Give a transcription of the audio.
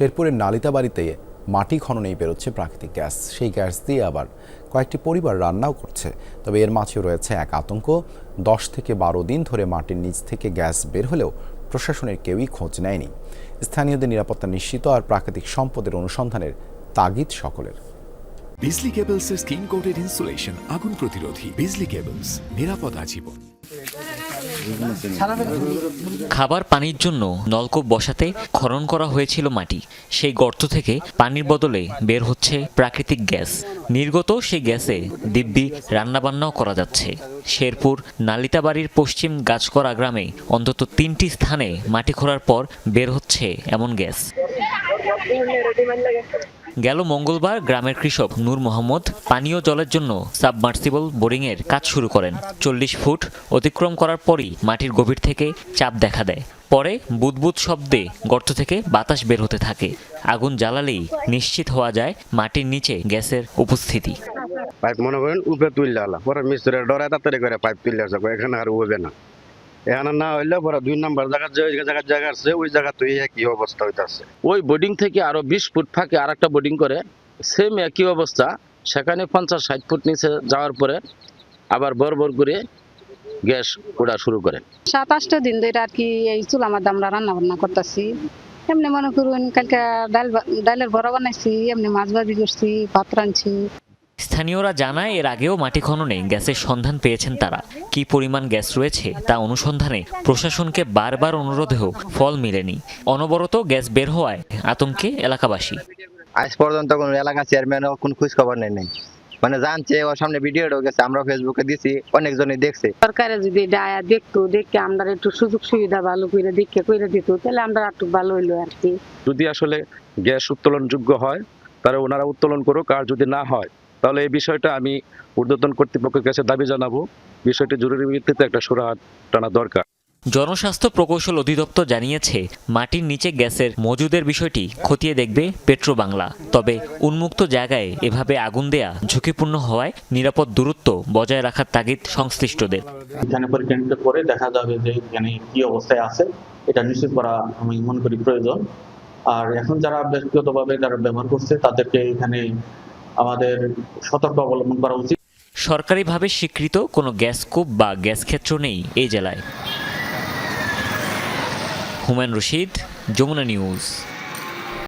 শেরপুরের নালিতাবাড়িতে মাটি খননেই বেরোচ্ছে প্রাকৃতিক গ্যাস। সেই গ্যাস দিয়ে আবার কয়েকটি পরিবার রান্নাও করছে। তবে এর মাঝেও রয়েছে এক আতঙ্ক। দশ থেকে বারো দিন ধরে মাটির নিচ থেকে গ্যাস বের হলেও প্রশাসনের কেউই খোঁজ নেয়নি। স্থানীয়দের নিরাপত্তা নিশ্চিত আর প্রাকৃতিক সম্পদের অনুসন্ধানের তাগিদ সকলের। বিজলি কেবলসের স্কিন কোটেড ইনসুলেশন আগুন প্রতিরোধী বিজলি কেবলস, নিরাপদ আজীবন। খাবার পানির জন্য নলকূপ বসাতে খনন করা হয়েছিল মাটি। সেই গর্ত থেকে পানির বদলে বের হচ্ছে প্রাকৃতিক গ্যাস। নির্গত সেই গ্যাসে দিব্যি রান্নাবান্নাও করা যাচ্ছে। শেরপুর নালিতাবাড়ির পশ্চিম গাছকড়া গ্রামে অন্তত তিনটি স্থানে মাটি খোঁড়ার পর বের হচ্ছে এমন গ্যাস। গেল মঙ্গলবার গ্রামের কৃষক নূর মোহাম্মদ পানীয় জলের জন্য সাবমার্সিবল বোরিংয়ের কাজ শুরু করেন। চল্লিশ ফুট অতিক্রম করার পরই মাটির গভীর থেকে চাপ দেখা দেয়। পরে বুদবুদ শব্দে গর্ত থেকে বাতাস বের হতে থাকে। আগুন জ্বালালেই নিশ্চিত হওয়া যায় মাটির নিচে গ্যাসের উপস্থিতি। পাইপ মনে করেন উপরে তুললে পরে মিস্ত্রি ডরায় তাড়াতাড়ি করে পাইপ তুললে এখানে আর উবে না। এখানে না হইলে পরে দুই নাম্বার জায়গা যে জায়গা জায়গা আছে ওই জায়গা তুই কি অবস্থা হইতাছে। ওই বোর্ডিং থেকে আরও বিশ ফুট ফাঁকে আর একটা বোর্ডিং করে সেম একই অবস্থা সেখানে পঞ্চাশ ষাট ফুট নিচে যাওয়ার পরে আবার বর বর করে গ্যাস ওড়া শুরু করে। সাত আটটা দিন ধরে আর কি এই মধ্যে আমরা রান্না বান্না করতেছি। এমনি মনে করুন কালকে ডাল ডালের বড়া বানাইছি এমনি মাছ ভাজি করছি ভাত রাঁধছি। স্থানীয়রা জানায় এর আগেও মাটি খননে গ্যাসের সন্ধান পেয়েছেন তারা। কি পরিমাণ গ্যাস রয়েছে তা অনুসন্ধানে প্রশাসনকে বারবার অনুরোধেও ফল মেলেনি। অনবরত গ্যাস বের হওয়ায় আতঙ্কে এলাকাবাসী। আজ পর্যন্ত কোনো এলাকা চেয়ারম্যানও কোনো খোঁজ খবর নেই। নাই মানে জানছে ওর সামনে ভিডিও গেছে আমরা ফেসবুকে দিছি অনেকজনই দেখছে। সরকারে যদি ডায়া দেখতো দেখে আমরা একটু সুযোগ সুবিধা ভালো করে দেখে করে দিত তাহলে আমরা একটু ভালো হইল আর কি। যদি আসলে গ্যাস উত্তোলনযোগ্য হয় তাহলে ওনারা উত্তোলন করুক আর যদি না হয় তাহলে এই বিষয়টা আমি ঊর্ধ্বতন কর্তৃপক্ষের কাছে দাবি জানাব। বিষয়টি জরুরি ভিত্তিতে একটা সুরাহাট টানা দরকার। জনস্বাস্থ্য প্রকৌশল অধিদপ্তর জানিয়েছে মাটির নিচে গ্যাসের মজুদের বিষয়টি খতিয়ে দেখবে পেট্রো বাংলা তবে উন্মুক্ত জায়গায় এভাবে আগুন দেয়া ঝুঁকিপূর্ণ হওয়ায় নিরাপদ দূরত্ব বজায় রাখার তাগিদ সংশ্লিষ্টদের। এখানে পরীক্ষা করে দেখা যাবে যে এখানে কি অবস্থায় আছে এটা নিশ্চিত করা আমি মনে করি প্রয়োজন। আর এখন যারা ব্যক্তিগতভাবে যারা ব্যবহার করছে তাদেরকে এখানে আমাদের সতর্ক অবলম্বন করা উচিত। সরকারিভাবে স্বীকৃত কোনো গ্যাস কূপ বা গ্যাস ক্ষেত্র নেই এই জেলায়। হুমায়ুন রশিদ, যমুনা নিউজ।